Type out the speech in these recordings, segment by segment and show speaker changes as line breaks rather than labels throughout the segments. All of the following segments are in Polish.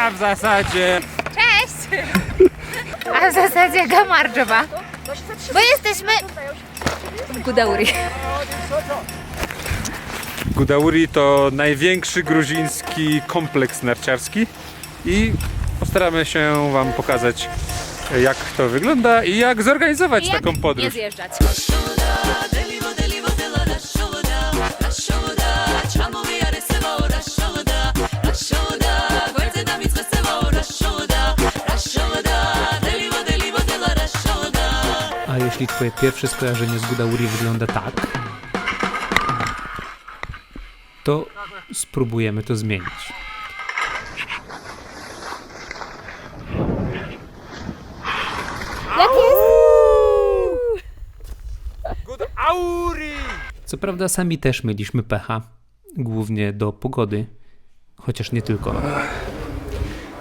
a w zasadzie...
Cześć! A w zasadzie Gamardżowa. Bo jesteśmy w Gudauri.
Gudauri to największy gruziński kompleks narciarski i postaramy się Wam pokazać jak to wygląda i jak zorganizować taką
Nie
podróż.
zjeżdżać.
Jeśli twoje pierwsze skojarzenie z Gudauri wygląda tak, to spróbujemy to zmienić. Co prawda sami też mieliśmy pecha, głównie do pogody, chociaż nie tylko.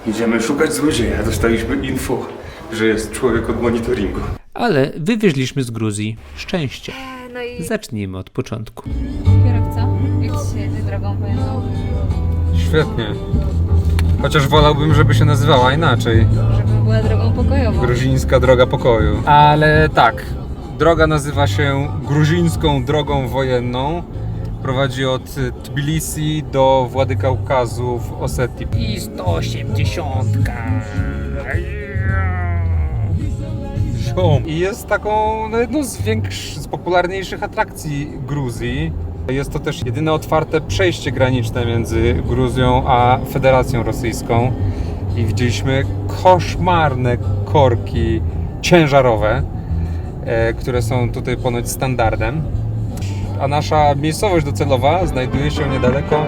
Idziemy szukać złodzieja. Dostaliśmy info, że jest człowiek od monitoringu.
Ale wywieźliśmy z Gruzji szczęście.
No i
Zacznijmy od początku.
kierowca, jak ci się jedzie drogą wojenną,
Świetnie. Chociaż wolałbym, żeby się nazywała inaczej.
żeby była drogą pokojową.
Gruzińska Droga Pokoju. Ale tak, droga nazywa się Gruzińską Drogą Wojenną. Prowadzi od Tbilisi do Władykaukazu w Osetii. I 180. I jest taką no, jedną z większych, z popularniejszych atrakcji Gruzji. Jest to też jedyne otwarte przejście graniczne między Gruzją a Federacją Rosyjską. I widzieliśmy koszmarne korki ciężarowe, e, które są tutaj ponoć standardem. A nasza miejscowość docelowa znajduje się niedaleko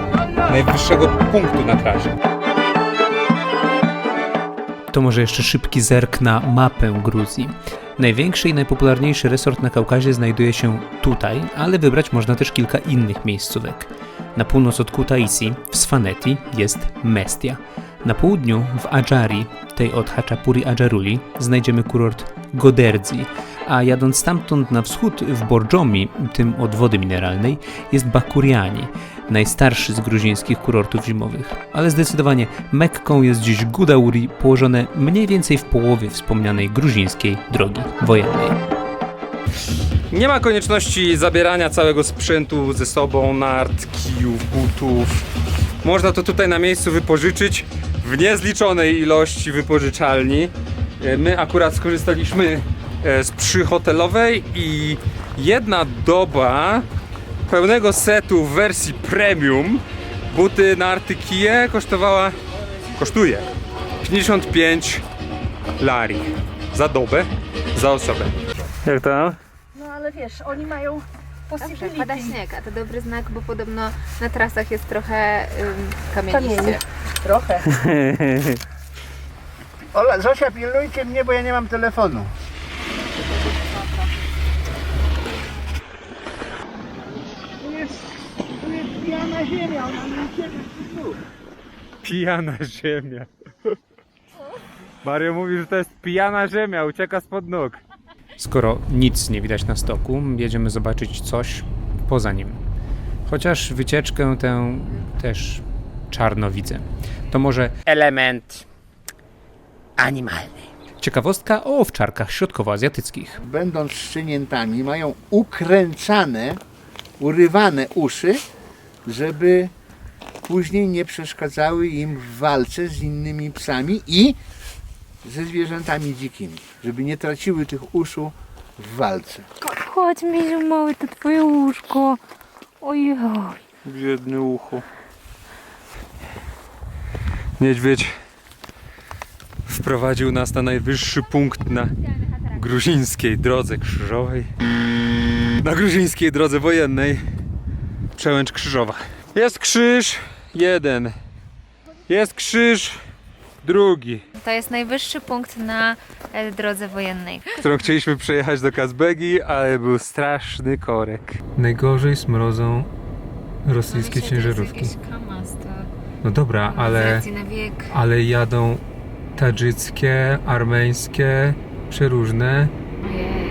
najwyższego punktu na trasie.
To może jeszcze szybki zerk na mapę Gruzji. Największy i najpopularniejszy resort na Kaukazie znajduje się tutaj, ale wybrać można też kilka innych miejscówek. Na północ od Kutaisi, w Svaneti, jest Mestia. Na południu, w Adżari, tej od Haczapuri Adżaruli, znajdziemy kurort Goderdzi, a jadąc stamtąd na wschód w Borjomi, tym od wody mineralnej, jest Bakuriani, najstarszy z gruzińskich kurortów zimowych. Ale zdecydowanie Mekką jest dziś Gudauri, położone mniej więcej w połowie wspomnianej gruzińskiej drogi wojennej.
Nie ma konieczności zabierania całego sprzętu ze sobą, nart, kijów, butów. Można to tutaj na miejscu wypożyczyć w niezliczonej ilości wypożyczalni. E, My akurat skorzystaliśmy e, z przyhotelowej i jedna doba pełnego setu w wersji premium buty, narty, kije kosztowała, kosztuje 55 lari za dobę, za osobę. Jak to?
No ale wiesz, oni mają
Dobrze,
possibility.
pada śnieg, a to dobry znak, bo podobno na trasach jest trochę ym, kamieniście.
Kamienie. Trochę.
Ola, Zosia, pilnujcie mnie, bo ja nie mam telefonu. Tu jest, tu jest pijana ziemia, ona nie tu.
Pijana ziemia. Mario mówi, że to jest pijana ziemia, ucieka spod nóg.
Skoro nic nie widać na stoku, jedziemy zobaczyć coś poza nim. Chociaż wycieczkę tę też czarno widzę. To może element animalny. Ciekawostka o owczarkach środkowoazjatyckich.
Będąc szczeniętami, mają ukręcane, urywane uszy, żeby później nie przeszkadzały im w walce z innymi psami i ze zwierzętami dzikimi, żeby nie traciły tych uszu w walce.
Chodź, Miziu mały, to twoje łóżko. Ojoj.
Biedny ucho. Niedźwiedź wprowadził nas na najwyższy punkt na gruzińskiej drodze krzyżowej. Na gruzińskiej drodze wojennej. Przełęcz krzyżowa. Jest krzyż jeden. Jest krzyż drugi,
To jest najwyższy punkt na e, drodze wojennej.
którą chcieliśmy przejechać do Kazbegi, ale był straszny korek. Najgorzej smrodzą rosyjskie ciężarówki. No dobra, ale, ale jadą tadżyckie, armeńskie, przeróżne.
Ojej,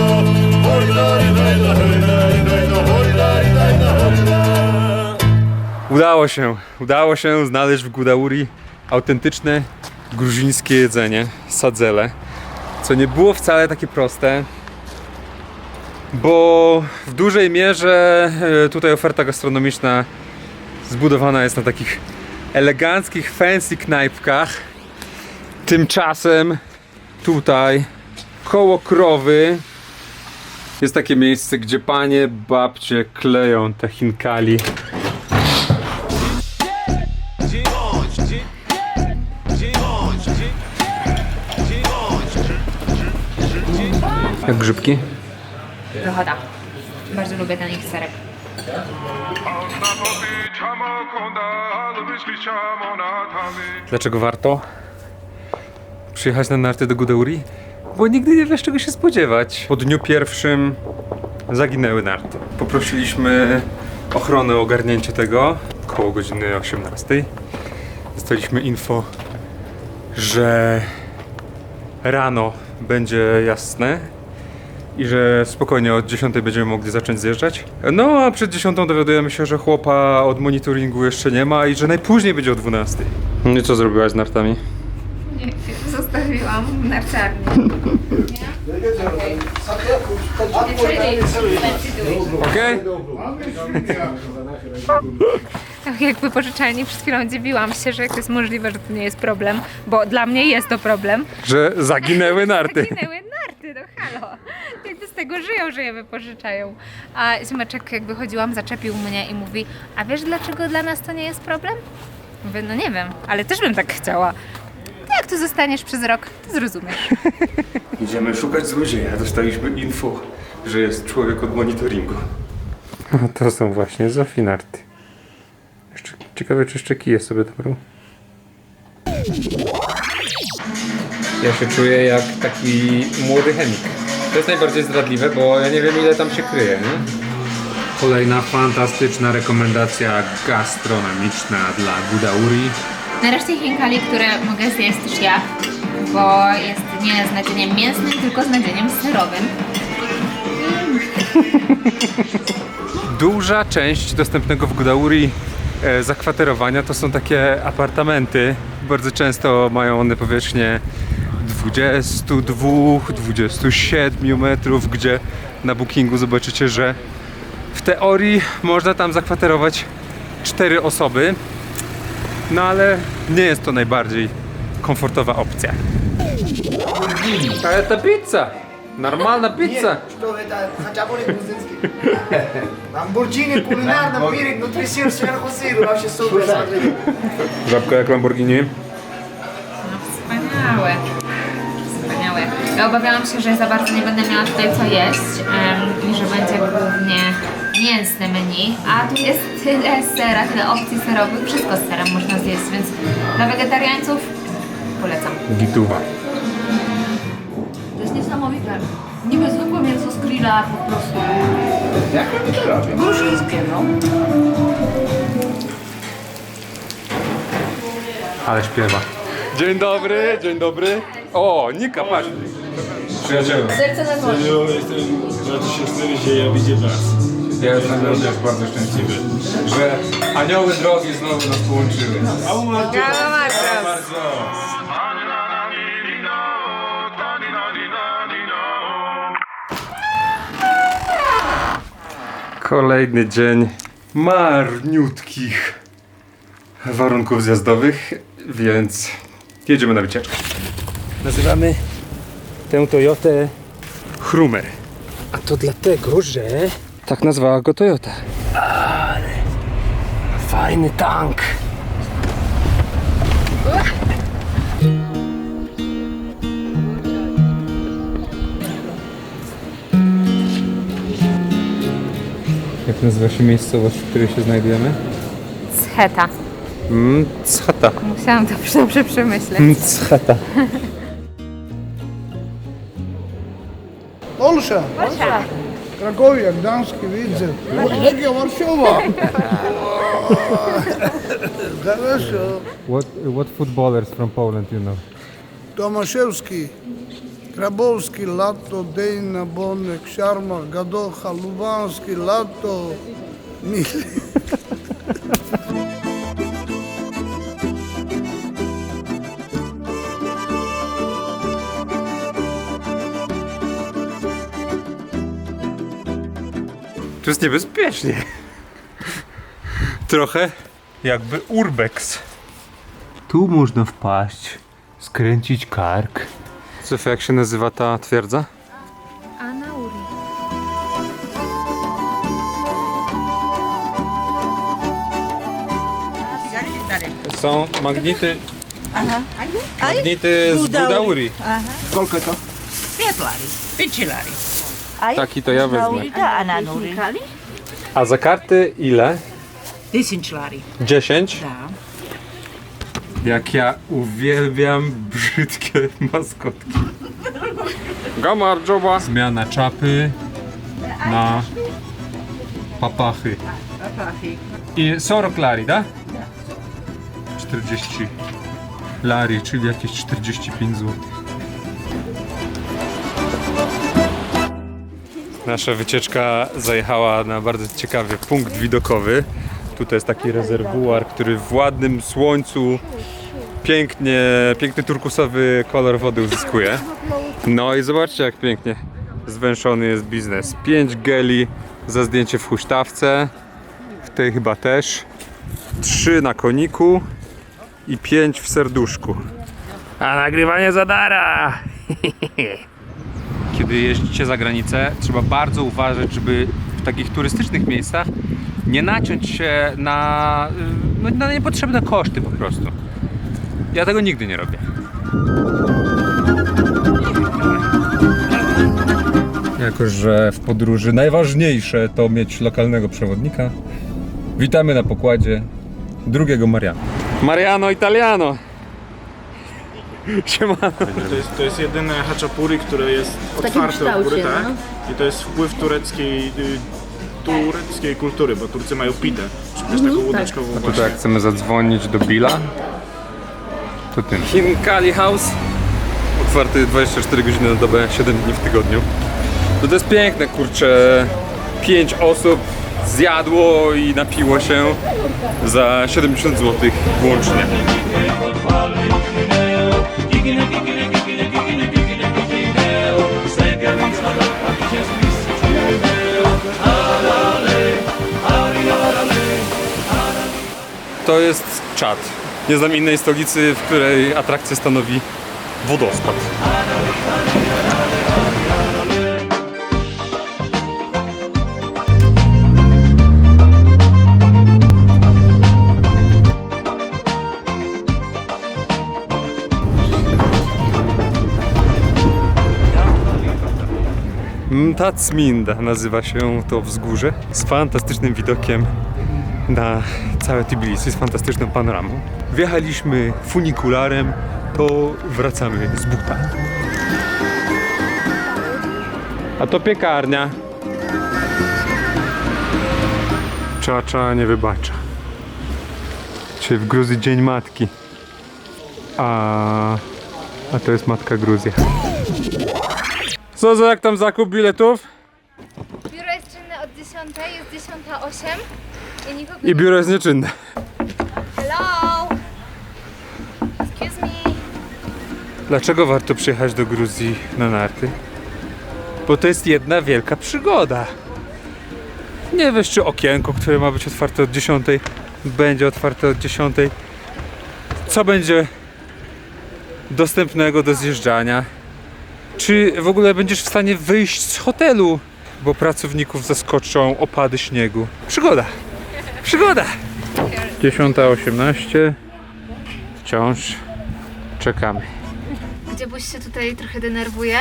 Udało się, udało się znaleźć w Gudauri autentyczne gruzińskie jedzenie, sadzele, co nie było wcale takie proste, bo w dużej mierze e, tutaj oferta gastronomiczna zbudowana jest na takich eleganckich, fancy knajpkach. Tymczasem tutaj koło krowy jest takie miejsce, gdzie panie, babcie kleją te chinkali Jak grzybki?
Wychoda. Bardzo lubię ten ich serek.
Dlaczego warto przyjechać na narty do Gudeuri? Bo nigdy nie wiesz czego się spodziewać. Po dniu pierwszym zaginęły narty. Poprosiliśmy ochronę o ogarnięcie tego koło godziny 18. Dostaliśmy info, że rano będzie jasne i że spokojnie od 10 będziemy mogli zacząć zjeżdżać. No a przed 10 dowiadujemy się, że chłopa od monitoringu jeszcze nie ma i że najpóźniej będzie o 12. No i co zrobiłaś z nartami?
Nie wiem, zostawiłam w narciarni.
Okej?
Tak jak wypożyczalni przed chwilą dziwiłam się, że jak to jest możliwe, że to nie jest problem, bo dla mnie jest to problem.
Że zaginęły narty.
Zaginęły narty, no halo. Jakby z tego żyją, że je wypożyczają. A ziomeczek jak wychodziłam, zaczepił mnie i mówi, a wiesz dlaczego dla nas to nie jest problem? Mówię, no nie wiem, ale też bym tak chciała. To jak tu zostaniesz przez rok, to zrozumiesz.
Idziemy szukać złodzieja. Dostaliśmy info, że jest człowiek od monitoringu. To są właśnie Zofii narty. Jeszcze, ciekawe, czy jeszcze kije sobie dobrą. Ja się czuję jak taki młody chemik. To jest najbardziej zdradliwe, bo ja nie wiem ile tam się kryje, nie? Kolejna fantastyczna rekomendacja gastronomiczna dla Gudauri.
Nareszcie chinkali, które mogę zjeść też ja, bo jest nie z nadzieniem mięsnym, tylko z nadzieniem serowym.
Duża część dostępnego w Gudauri e, zakwaterowania to są takie apartamenty. Bardzo często mają one powierzchnię 22-27 metrów, gdzie na bookingu zobaczycie, że w teorii można tam zakwaterować 4 osoby. No ale nie jest to najbardziej komfortowa opcja. Ale ta pizza! Normalna pizza!
Что это? Хачапури грузинский. Lamborghini кулинарно мире, нутрисир, сверху сыр. Вообще супер, смотрите.
Żabka jak Lamborghini.
Obawiałam się, że za bardzo nie będę miała tutaj co jeść em, i że będzie głównie mięsne menu, a tu jest tyle sera, tyle opcji serowych, wszystko z serem można zjeść, więc dla wegetariańców polecam.
Gituwa.
To jest niesamowite. Niby zwykłe mięso z grilla po prostu. Jak oni to robią? Gruzińskie, no.
Ale śpiewa. Dzień dobry, dzień dobry. O, Nika, patrz. Przyjacielu.
Serce na dłoń.
Ja jestem bardzo szczęśliwy, że ja widzę was
Ja jestem również bardzo szczęśliwy, że anioły drogi znowu nas połączyły.
Marcio!
Bardzo. Kolejny dzień marniutkich warunków zjazdowych, więc jedziemy na wycieczkę. Nazywamy tę Toyotę Hummer. A to dlatego, że tak nazwała go Toyota. Ale fajny tank. Jak nazywa się miejscowość, w której się znajdujemy?
Scheta.
Mm, Chata.
Musiałam to dobrze przemyśleć.
Chata.
Polsza. Krakowia, Gdańsk, Widzew. Legia Warszawa. Хорошо.
What, what footballers from Poland you know?
Tomaszewski, Grabowski, Lato, Dejna, Bonek, Szarma, Gadocha, Lubański, Lato, Mili.
Jest niebezpiecznie. Trochę jakby urbex. Tu można wpaść, skręcić kark. Sofia, jak się nazywa ta twierdza?
Anauri.
Są magnity. Magnity z Budauri.
Pět pięć lari.
Taki to ja wezmę.
A
za karty ile?
Tysiąc lari.
10?
Da.
Jak ja uwielbiam brzydkie maskotki. Gamarjoba. Zmiana czapy na papachy. I 40 lari, tak? 40 lari, czyli jakieś 45 zł. Nasza wycieczka zajechała na bardzo ciekawy punkt widokowy. Tutaj jest taki rezerwuar, który w ładnym słońcu pięknie, piękny turkusowy kolor wody uzyskuje. No i zobaczcie jak pięknie zwęszony jest biznes. 5 geli za zdjęcie w huśtawce, w tej chyba też, 3 na koniku i 5 w serduszku. A nagrywanie zadara! Kiedy jeździcie za granicę, trzeba bardzo uważać, żeby w takich turystycznych miejscach nie naciąć się na, no, na niepotrzebne koszty po prostu. Ja tego nigdy nie robię. Jako, że w podróży najważniejsze to mieć lokalnego przewodnika, witamy na pokładzie drugiego Mariano. Mariano Italiano! Siemano!
To jest, to jest jedyne haczapuri, które jest
takim
otwarte od góry,
kształcie,
tak? I to jest wpływ tureckiej, y, tureckiej kultury, bo Turcy mają pitę, czyli też taką łódeczkową
A
właśnie.
tutaj jak chcemy zadzwonić do Billa, to tym. Hinkali House. Otwarty 24 godziny na dobę, 7 dni w tygodniu. No to jest piękne, kurczę. 5 osób zjadło i napiło się za 70 zł włącznie. To jest Czad. Nie znam innej stolicy, w której atrakcję stanowi wodospad. Mtacminda nazywa się to wzgórze z fantastycznym widokiem na całe Tbilisi z fantastyczną panoramą. Wjechaliśmy funikularem, to wracamy z buta. A to piekarnia. Czacza nie wybacza. Dzisiaj w Gruzji Dzień Matki. A, a to jest Matka Gruzja. Co za jak tam zakup biletów?
Biuro jest czynne od 10, jest 10.08 i nikogo
I biuro jest nieczynne.
Hello! Excuse me!
Dlaczego warto przyjechać do Gruzji na narty? Bo to jest jedna wielka przygoda. Nie wiesz, czy okienko, które ma być otwarte od 10, będzie otwarte od 10. Co będzie dostępnego do zjeżdżania? Czy w ogóle będziesz w stanie wyjść z hotelu, bo pracowników zaskoczą opady śniegu? Przygoda! Przygoda! 10.18 Wciąż czekamy.
Gdzie Buś się tutaj trochę denerwuje,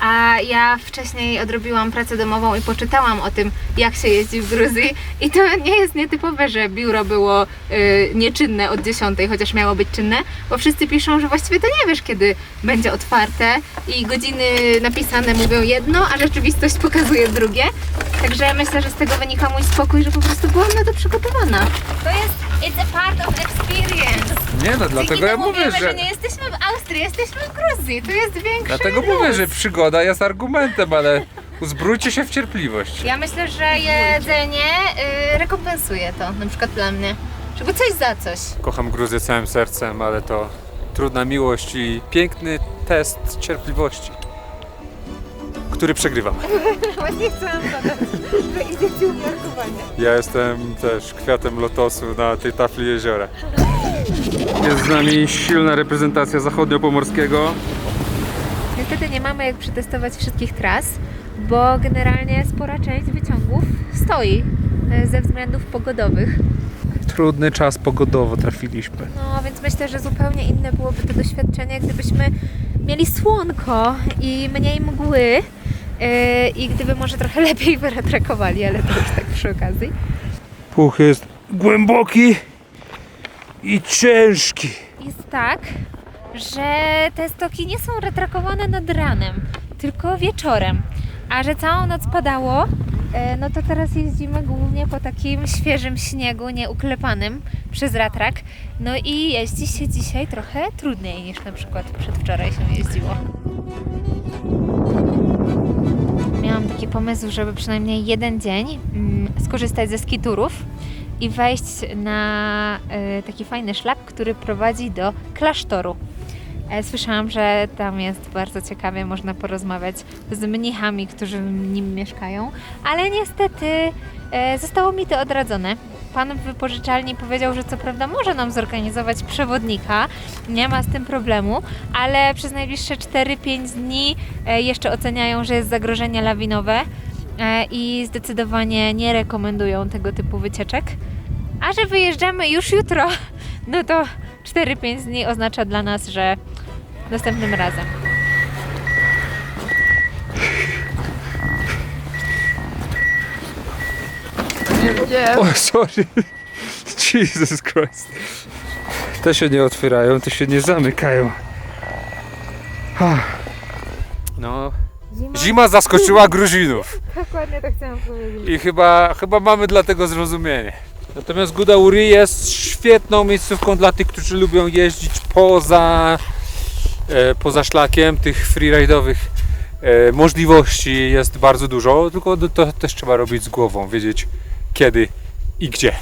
A ja wcześniej odrobiłam pracę domową i poczytałam o tym, jak się jeździ w Gruzji. I to nie jest nietypowe, że biuro było y, nieczynne od 10, chociaż miało być czynne, bo wszyscy piszą, że właściwie to nie wiesz, kiedy będzie otwarte i godziny napisane mówią jedno, a rzeczywistość pokazuje drugie. Także myślę, że z tego wynika mój spokój, że po prostu byłam na to przygotowana. To jest it's a part of experience.
Nie no, dlatego ja mówię,
mówimy,
że...
że nie jesteśmy w Austrii, jesteśmy w Gruzji. To jest większy
Dlatego
luz.
mówię, że przygoda jest argumentem, ale uzbrójcie się w cierpliwość.
Ja myślę, że jedzenie y, rekompensuje to, na przykład dla mnie. Żeby coś za coś.
Kocham Gruzję całym sercem, ale to trudna miłość i piękny test cierpliwości, który przegrywam.
Właśnie chciałam dodać, że idzie ci umiarkowanie.
Ja jestem też kwiatem lotosu na tej tafli jeziora. Jest z nami silna reprezentacja zachodniopomorskiego.
Niestety nie mamy jak przetestować wszystkich tras, bo generalnie spora część wyciągów stoi y, ze względów pogodowych.
Trudny czas pogodowo trafiliśmy.
No więc myślę, że zupełnie inne byłoby to doświadczenie, gdybyśmy mieli słonko i mniej mgły i gdyby może trochę lepiej wyratrakowali, ale to już tak przy okazji.
Puch jest głęboki i ciężki.
Jest tak, że te stoki nie są retrakowane nad ranem, tylko wieczorem. A że całą noc padało, e, no to teraz jeździmy głównie po takim świeżym śniegu, nieuklepanym przez ratrak. No i jeździ się dzisiaj trochę trudniej niż na przykład przedwczoraj się jeździło. Miałam taki pomysł, żeby przynajmniej jeden dzień mm, skorzystać ze skiturów i wejść na e, taki fajny szlak, który prowadzi do klasztoru. E, Słyszałam, że tam jest bardzo ciekawie, można porozmawiać z mnichami, którzy w nim mieszkają, ale niestety e, zostało mi to odradzone. Pan w wypożyczalni powiedział, że co prawda może nam zorganizować przewodnika, nie ma z tym problemu, ale przez najbliższe 4-5 dni e, jeszcze oceniają, że jest zagrożenie lawinowe i zdecydowanie nie rekomendują tego typu wycieczek. A że wyjeżdżamy już jutro, no to 4-5 dni oznacza dla nas, że następnym razem.
O, sorry. Jesus Christ. Te się nie otwierają, te się nie zamykają. Ah. No. Zima zaskoczyła Gruzinów.
Dokładnie to chciałam powiedzieć.
I chyba, chyba mamy dlatego zrozumienie. Natomiast Gudauri jest świetną miejscówką dla tych, którzy lubią jeździć poza, poza szlakiem. Tych freeride'owych e, możliwości jest bardzo dużo, tylko to, też trzeba robić z głową, wiedzieć kiedy i gdzie.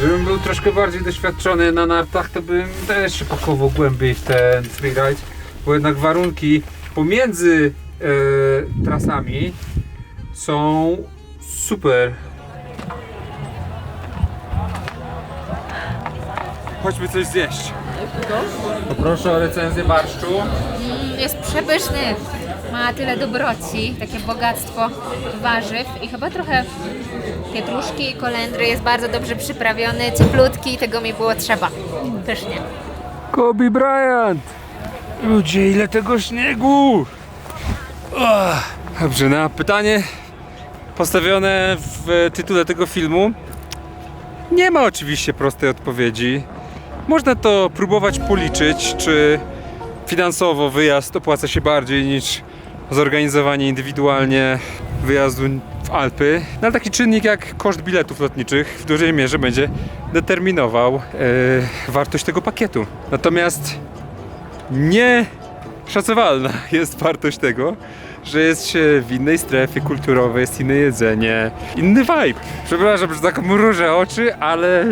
Żebym był troszkę bardziej doświadczony na nartach, to bym też pakował głębiej w ten freeride, bo jednak warunki pomiędzy e, trasami są super. Chodźmy coś zjeść. Poproszę o recenzję barszczu.
Jest przepyszny. Ma tyle dobroci, takie bogactwo warzyw i chyba trochę pietruszki i kolendry. Jest bardzo dobrze przyprawiony, cieplutki, tego mi było trzeba. Pysznie.
Kobe Bryant! Ludzie, ile tego śniegu! Dobrze, na pytanie postawione w tytule tego filmu nie ma oczywiście prostej odpowiedzi. Można to próbować policzyć, czy finansowo wyjazd opłaca się bardziej niż zorganizowanie indywidualnie wyjazdu w Alpy. No, ale taki czynnik jak koszt biletów lotniczych w dużej mierze będzie determinował e, wartość tego pakietu. Natomiast nieszacowalna jest wartość tego, że jest się w innej strefie kulturowej, jest inne jedzenie, inny vibe. Przepraszam, że tak mrużę oczy, ale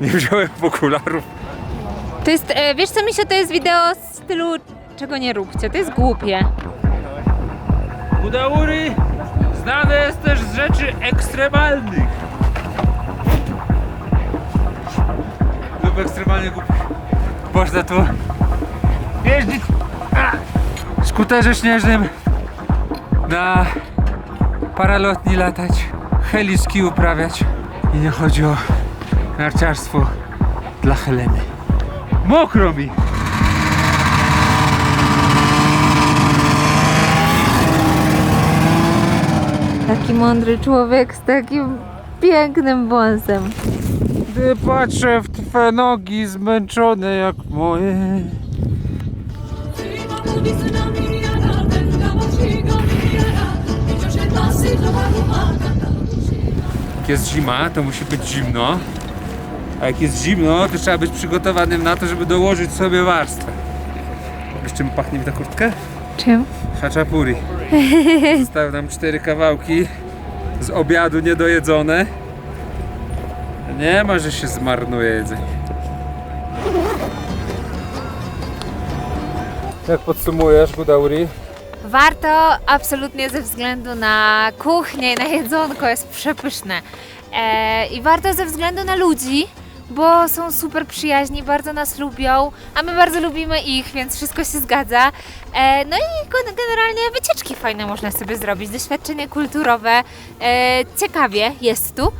nie wziąłem okularów.
To jest, e, wiesz co Misio, to jest wideo z stylu czego nie róbcie, to jest głupie.
Udaury znane jest też z rzeczy ekstremalnych. Lub ekstremalnie głupich. Można tu jeździć a, skuterze śnieżnym na paralotni latać, heliski uprawiać i nie chodzi o narciarstwo dla Heleny. Mokro mi!
Taki mądry człowiek z takim pięknym wąsem.
Gdy patrzę w twe nogi zmęczone jak moje. Jak jest zima, to musi być zimno. A jak jest zimno, to trzeba być przygotowanym na to, żeby dołożyć sobie warstwę. Wiesz czym pachnie mi ta kurtka?
Czym?
Haczapuri. Zostały nam cztery kawałki z obiadu niedojedzone. Nie ma, że się zmarnuje jedzenie. Jak podsumujesz, Gudauri?
Warto absolutnie ze względu na kuchnię i na jedzonko jest przepyszne. E, I warto ze względu na ludzi, bo są super przyjaźni, bardzo nas lubią, a my bardzo lubimy ich, więc wszystko się zgadza. E, no i gen- generalnie wycieczki fajne można sobie zrobić, doświadczenie kulturowe, e, ciekawie jest tu.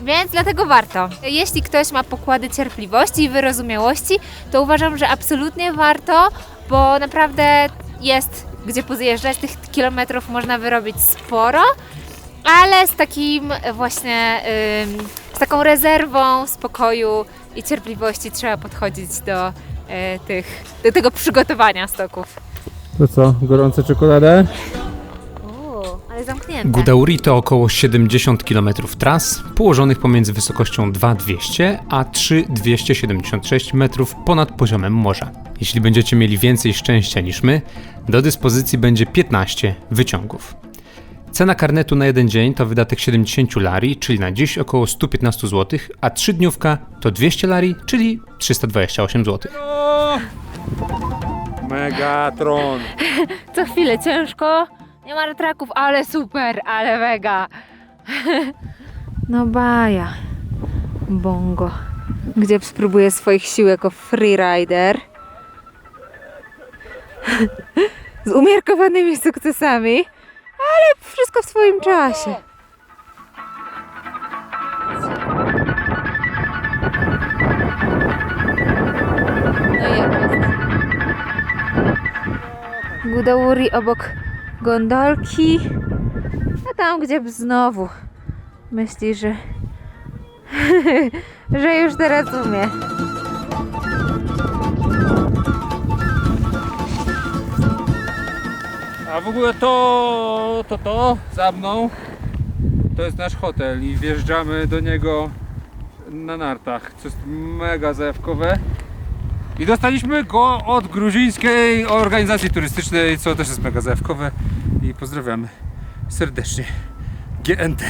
Więc dlatego warto. Jeśli ktoś ma pokłady cierpliwości i wyrozumiałości, to uważam, że absolutnie warto, bo naprawdę jest gdzie pozjeżdżać. Tych kilometrów można wyrobić sporo, ale z takim właśnie, z taką rezerwą spokoju i cierpliwości trzeba podchodzić do, y, tych, do tego przygotowania stoków.
To co, gorące czekoladę?
Gudauri to około 70 km tras, położonych pomiędzy wysokością 2200 a 3276 metrów ponad poziomem morza. Jeśli będziecie mieli więcej szczęścia niż my, do dyspozycji będzie 15 wyciągów. Cena karnetu na jeden dzień to wydatek 70 lari, czyli na dziś około 115 zł, a trzydniówka to 200 lari, czyli 328 zł.
Megatron.
Co chwilę ciężko, nie ma retraków, ale super, ale mega. No baja. Bongo. Gdzie spróbuję swoich sił jako freerider. Z umiarkowanymi sukcesami, ale wszystko w swoim czasie. No i jest? Gudauri obok gondolki. A tam, gdzie znowu myśli, że, że już teraz umie.
A w ogóle to, to, to za mną to jest nasz hotel i wjeżdżamy do niego na nartach, co jest mega zajawkowe. I dostaliśmy go od gruzińskiej organizacji turystycznej, co też jest mega zajawkowe. Pozdrawiamy serdecznie. GNT.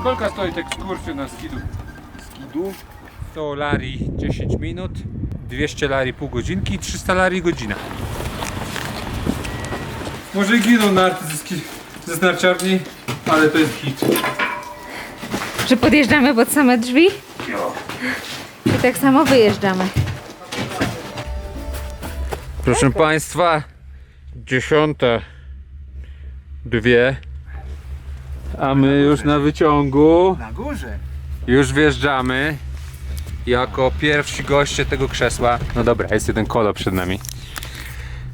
Skolka stoi tak skurczy na skidu? Skidu? 100 lari 10 minut, 200 lari pół godzinki, 300 lari godzina. Może giną narty ze, ze snarciarni, ale to jest hit.
Że podjeżdżamy pod same drzwi? Jo. I tak samo wyjeżdżamy.
Proszę Państwa, dziesiąta, dwie, a my już na wyciągu,
Na górze.
już wjeżdżamy jako pierwsi goście tego krzesła. No dobra, jest jeden kolo przed nami,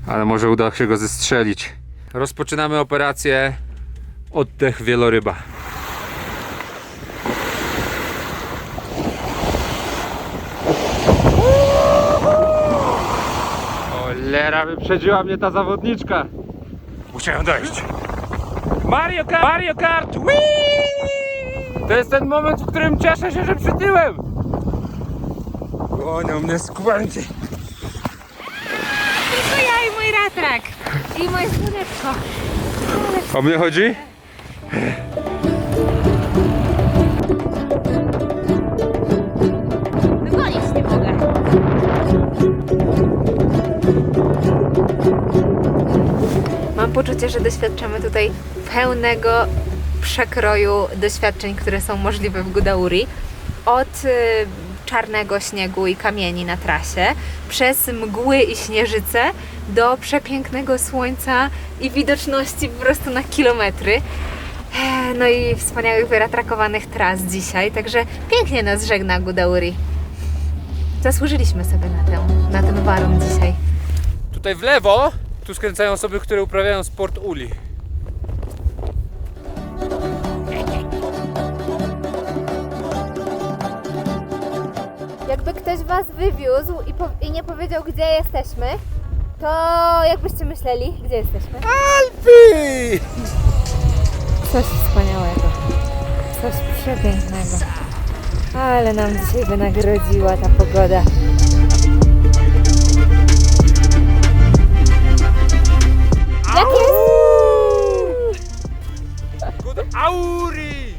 ale może uda się go zestrzelić. Rozpoczynamy operację oddech wieloryba. Cholera, wyprzedziła mnie ta zawodniczka. Ją dojść. Mario Kart! Mario Kart! Whee! To jest ten moment, w którym cieszę się, że przytyłem. Gonią mnie skłęci.
Tylko ja i mój ratrak. I moje słoneczko.
O mnie chodzi?
Poczucie, że doświadczamy tutaj pełnego przekroju doświadczeń, które są możliwe w Gudauri. Od y, czarnego śniegu i kamieni na trasie, przez mgły i śnieżyce do przepięknego słońca i widoczności po prostu na kilometry. E, No i wspaniałych, wyratrakowanych tras dzisiaj, także pięknie nas żegna Gudauri. Zasłużyliśmy sobie na, tę, na ten waron dzisiaj.
Tutaj w lewo, tu skręcają osoby, które uprawiają sport uli.
Jakby ktoś was wywiózł i, po, i nie powiedział, gdzie jesteśmy, to jakbyście myśleli, gdzie jesteśmy?
Alpy!
Coś wspaniałego. Coś przepięknego. Ale nam dzisiaj wynagrodziła ta pogoda.
Jest?
Good auri!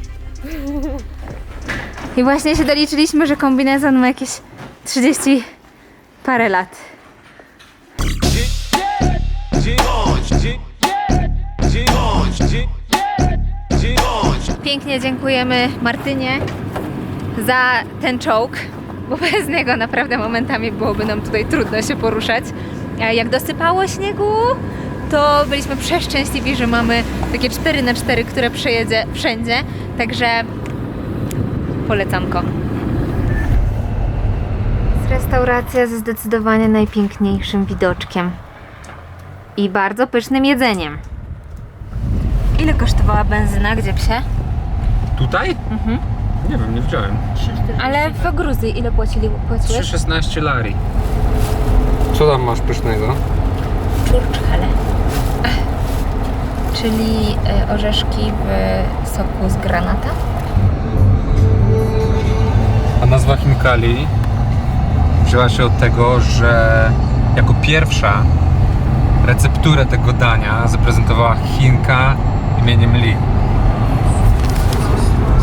I właśnie się doliczyliśmy, że kombinezon ma jakieś 30 parę lat. Pięknie dziękujemy Martynie za ten czołg, bo bez niego naprawdę momentami byłoby nam tutaj trudno się poruszać. Jak dosypało śniegu, to byliśmy przeszczęśliwi, że mamy takie 4 na 4 które przejedzie wszędzie. Także polecanko. Restauracja ze zdecydowanie najpiękniejszym widoczkiem i bardzo pysznym jedzeniem. Ile kosztowała benzyna, gdzie psie?
Tutaj?
Mhm.
Nie wiem, nie widziałem.
Ale w Gruzji ile płacili, płaciłeś?
3,16 lari. Co tam masz pysznego?
Czurczchele. Czyli y, orzeszki w soku z granata.
A nazwa Chinkali wzięła się od tego, że jako pierwsza recepturę tego dania zaprezentowała Chinka imieniem Li.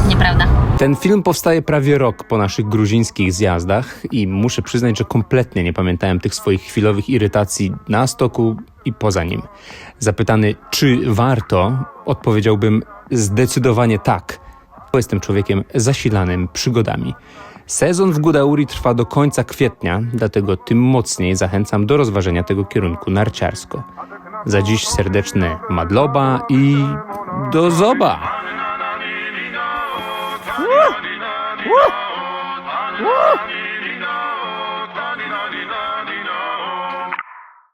Nieprawda.
Ten film powstaje prawie rok po naszych gruzińskich zjazdach i muszę przyznać, że kompletnie nie pamiętałem tych swoich chwilowych irytacji na stoku i poza nim. Zapytany, czy warto, odpowiedziałbym zdecydowanie tak, bo jestem człowiekiem zasilanym przygodami. Sezon w Gudauri trwa do końca kwietnia, dlatego tym mocniej zachęcam do rozważenia tego kierunku narciarsko. Za dziś serdeczne madloba i do zoba!